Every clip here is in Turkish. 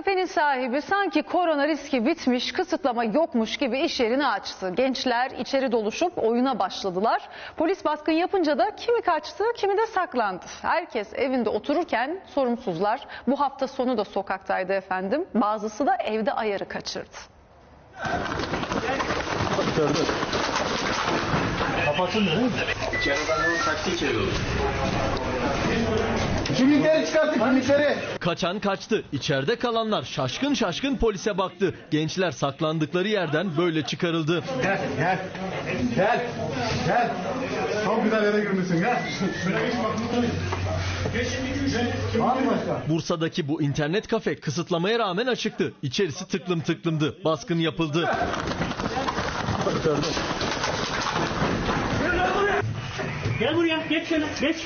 Kafenin sahibi sanki korona riski bitmiş, kısıtlama yokmuş gibi iş yerini açtı. Gençler içeri doluşup oyuna başladılar. Polis baskın yapınca da kimi kaçtı, kimi de saklandı. Herkes evinde otururken sorumsuzlar bu hafta sonu da sokaktaydı efendim. Bazısı da evde ayarı kaçırdı. Kimlikleri çıkarttık kimlikleri. Kaçan kaçtı. İçeride kalanlar şaşkın şaşkın polise baktı. Gençler saklandıkları yerden böyle çıkarıldı. Gel gel. Gel. Gel. Çok güzel yere girmişsin gel. Bursa'daki bu internet kafe kısıtlamaya rağmen açıktı. İçerisi tıklım tıklımdı. Baskın yapıldı. Gel buraya, geç şöyle, geç.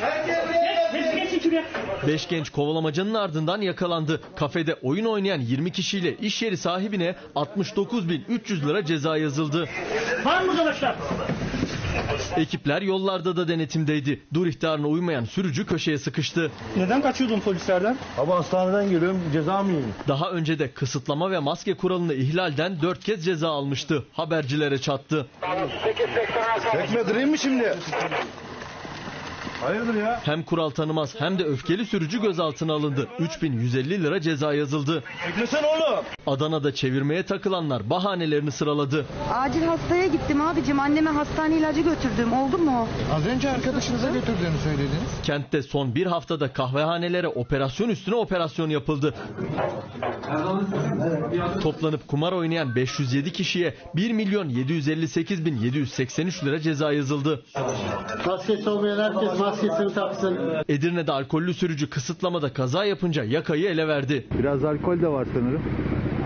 Geç, geç, geç şuraya. Beş genç kovalamacanın ardından yakalandı. Kafede oyun oynayan 20 kişiyle iş yeri sahibine 69.300 lira ceza yazıldı. Var mı arkadaşlar? Ekipler yollarda da denetimdeydi. Dur ihtarına uymayan sürücü köşeye sıkıştı. Neden kaçıyordun polislerden? Abi hastaneden geliyorum ceza mı yiyeyim? Daha önce de kısıtlama ve maske kuralını ihlalden 4 kez ceza almıştı. Habercilere çattı. Bekme mi şimdi? Hayırdır ya? Hem kural tanımaz hem de öfkeli sürücü gözaltına alındı. 3150 lira ceza yazıldı. Beklesen oğlum. Adana'da çevirmeye takılanlar bahanelerini sıraladı. Acil hastaya gittim abicim. Anneme hastane ilacı götürdüm. Oldu mu? Az önce arkadaşınıza götürdüğünü söylediniz. Kentte son bir haftada kahvehanelere operasyon üstüne operasyon yapıldı. Toplanıp kumar oynayan 507 kişiye 1 milyon 758 bin 783 lira ceza yazıldı. Maskesi olmayan herkes maskesini taksın. Edirne'de alkollü sürücü kısıtlamada kaza yapınca yakayı ele verdi. Biraz alkol de var sanırım.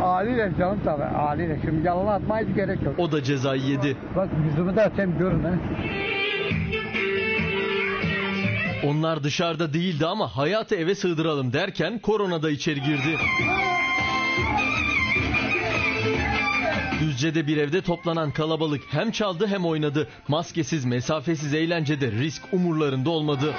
Haliyle canım tabii haliyle. Şimdi yalan atmaya hiç gerek yok. O da cezayı yedi. Bak yüzümü de açayım görün ha. Onlar dışarıda değildi ama hayatı eve sığdıralım derken korona da içeri girdi. Düzce'de bir evde toplanan kalabalık hem çaldı hem oynadı. Maskesiz, mesafesiz eğlencede risk umurlarında olmadı.